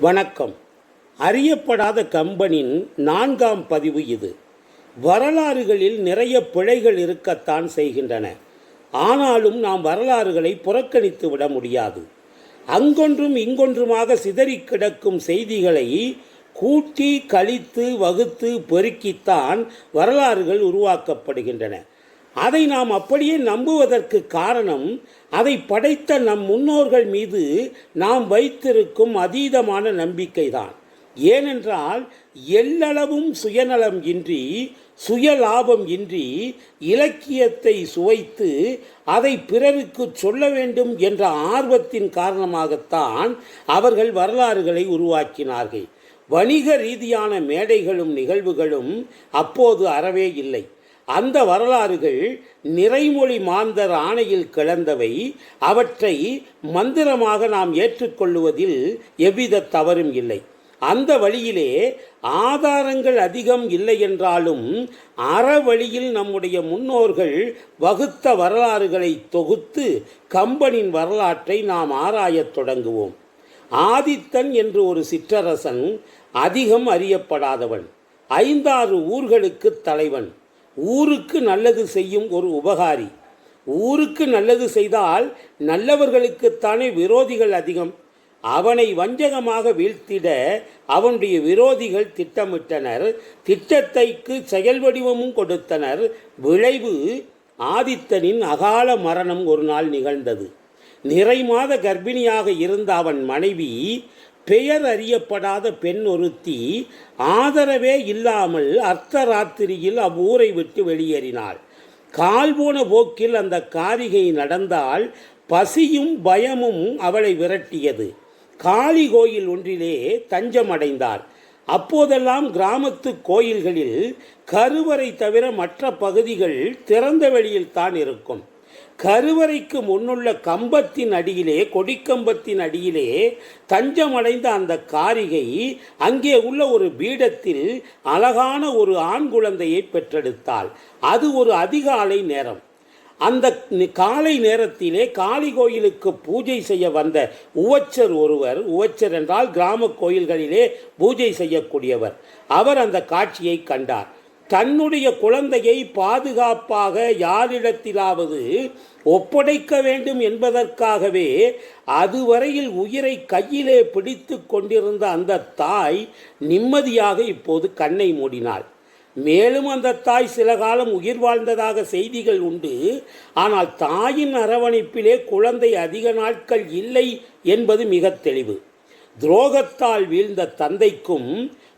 வணக்கம். அறியப்படாத கம்பனின் நான்காம் பதிவு இது. வரலாறுகளில் நிறைய பிழைகள் இருக்கத்தான் செய்கின்றன. ஆனாலும் நாம் வரலாறுகளை புறக்கணித்து விட முடியாது. அங்கொன்றும் இங்கொன்றுமாக சிதறிக் கிடக்கும் செய்திகளை கூட்டி கழித்து வகுத்து பெருக்கித்தான் வரலாறுகள் உருவாக்கப்படுகின்றன. அதை நாம் அப்படியே நம்புவதற்கு காரணம் அதை படைத்த நம் முன்னோர்கள் மீது நாம் வைத்திருக்கும் அதீதமான நம்பிக்கைதான். ஏனென்றால் எல்லளவும் சுயநலம் இன்றி சுயலாபம் இன்றி இலக்கியத்தை சுவைத்து அதை பிறருக்கு சொல்ல வேண்டும் என்ற ஆர்வத்தின் காரணமாகத்தான் அவர்கள் வரலாறுகளை உருவாக்கினார்கள். வணிக ரீதியான மேடைகளும் நிகழ்வுகளும் அப்போது அறவே இல்லை. அந்த வரலாறுகள் நிறைமொழி மாந்தர் ஆணையில் கிளந்தவை அவற்றை மந்திரமாக நாம் ஏற்றுக்கொள்ளுவதில் எவ்வித தவறும் இல்லை. அந்த வழியிலே ஆதாரங்கள் அதிகம் இல்லை என்றாலும் அற வழியில் நம்முடைய முன்னோர்கள் வகுத்த வரலாறுகளை தொகுத்து கம்பனின் வரலாற்றை நாம் ஆராயத் தொடங்குவோம். ஆதித்தன் என்று ஒரு சிற்றரசன் அதிகம் அறியப்படாதவன் ஐந்தாறு ஊர்களுக்கு தலைவன். ஊருக்கு நல்லது செய்யும் ஒரு உபகாரி. ஊருக்கு நல்லது செய்தால் நல்லவர்களுக்குத்தானே விரோதிகள் அதிகம். அவனை வஞ்சகமாக வீழ்த்திட அவனுடைய விரோதிகள் திட்டமிட்டனர். திட்டத்தைக்கு செயல் வடிவமும் கொடுத்தனர். விளைவு ஆதித்தனின் அகால மரணம் ஒரு நாள் நிகழ்ந்தது. நிறை மாத கர்ப்பிணியாக இருந்த அவன் மனைவி பெயர் அறியப்படாத பெண் ஒருத்தி ஆதரவே இல்லாமல் அர்த்தராத்திரியில் அவ்வூரை விட்டு வெளியேறினாள். கால் போன போக்கில் அந்த காரிகை நடந்தால் பசியும் பயமும் அவளை விரட்டியது. காளி கோயில் ஒன்றிலே தஞ்சமடைந்தார் அப்போதெல்லாம் கிராமத்து கோயில்களில் கருவறை தவிர மற்ற பகுதிகள் திறந்த வெளியில் தான் இருக்கும். கருவறைக்கு முன்னுள்ள கம்பத்தின் அடியிலே கொடிக்கம்பத்தின் அடியிலே தஞ்சமடைந்த அந்த காரிகை அங்கே உள்ள ஒரு பீடத்தில் அழகான ஒரு ஆண் குழந்தையை பெற்றெடுத்தாள். அது ஒரு அதிகாலை நேரம். அந்த காலை நேரத்திலே காளி கோயிலுக்கு பூஜை செய்ய வந்த உவச்சர் ஒருவர் உவச்சர் என்றால் கிராம கோயில்களிலே பூஜை செய்யக்கூடியவர் அவர் அந்த காட்சியை கண்டார். தன்னுடைய குழந்தையை பாதுகாப்பாக யாரிடத்திலாவது ஒப்படைக்க வேண்டும் என்பதற்காகவே அதுவரையில் உயிரை கையிலே பிடித்து கொண்டிருந்த அந்த தாய் நிம்மதியாக இப்போது கண்ணை மூடினாள். மேலும் அந்த தாய் சில காலம் உயிர் வாழ்ந்ததாக செய்திகள் உண்டு. ஆனால் தாயின் அரவணைப்பிலே குழந்தை அதிக நாட்கள் இல்லை என்பது மிக தெளிவு. துரோகத்தால் வீழ்ந்த தந்தைக்கும்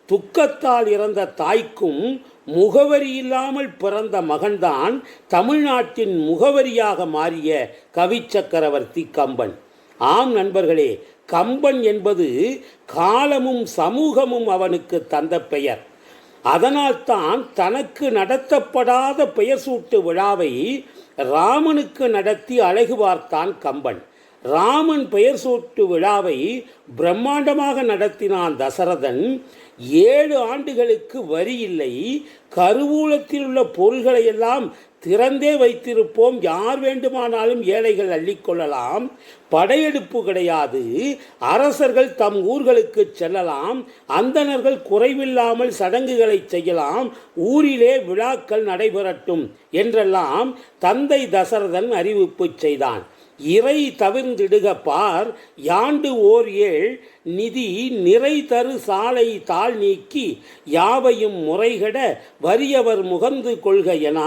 துக்கத்தால் இறந்த தாய்க்கும் முகவரி இல்லாமல் பிறந்த மகன்தான் தமிழ்நாட்டின் முகவரியாக மாறிய கவி சக்கரவர்த்தி கம்பன். ஆம் நண்பர்களே கம்பன் என்பது காலமும் சமூகமும் அவனுக்கு தந்த பெயர். அதனால்தான் தனக்கு நடத்தப்படாத பெயர் சூட்டு விழாவை ராமனுக்கு நடத்தி அழகு பார்த்தான் கம்பன். ராமன் பெயர் சூட்டு விழாவை பிரம்மாண்டமாக நடத்தினான் தசரதன். ஏழு ஆண்டுகளுக்கு வரி இல்லை. கருவூலத்தில் உள்ள பொருள்களை எல்லாம் திறந்தே வைத்திருப்போம். யார் வேண்டுமானாலும் ஏழைகள் அள்ளிக்கொள்ளலாம் படையெடுப்பு கிடையாது. அரசர்கள் தம் ஊர்களுக்கு செல்லலாம். அந்தணர்கள் குறைவில்லாமல் சடங்குகளை செய்யலாம். ஊரிலே விழாக்கள் நடைபெறட்டும் என்றெல்லாம் தந்தை தசரதன் அறிவிப்பு செய்தான். இறை தவிர்ந்திடுக பார் யாண்டு ஓர் ஏழ் நிதி நிறை தரு சாலை தாழ் நீக்கி யாவையும் முறைகட வறியவர் முகந்து கொள்க என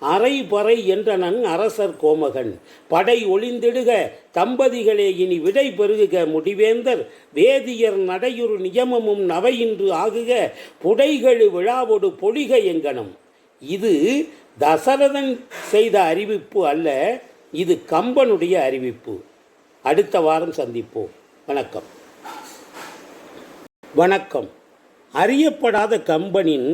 அரை பறை என்றனன் அரசர் கோமகன். படை ஒளிந்திடுக தம்பதிகளே இனி விடை பெருகுக முடிவேந்தர் வேதியர் நடையுறு நியமமும் நவையின்று ஆகுக புடைகளு விழாவோடு பொழிக எங்கனம். இது தசரதன் செய்த அறிவிப்பு அல்ல இது கம்பனுடைய அறிவிப்பு. அடுத்த வாரம் சந்திப்போம். வணக்கம். வணக்கம். அறியப்படாத கம்பனின்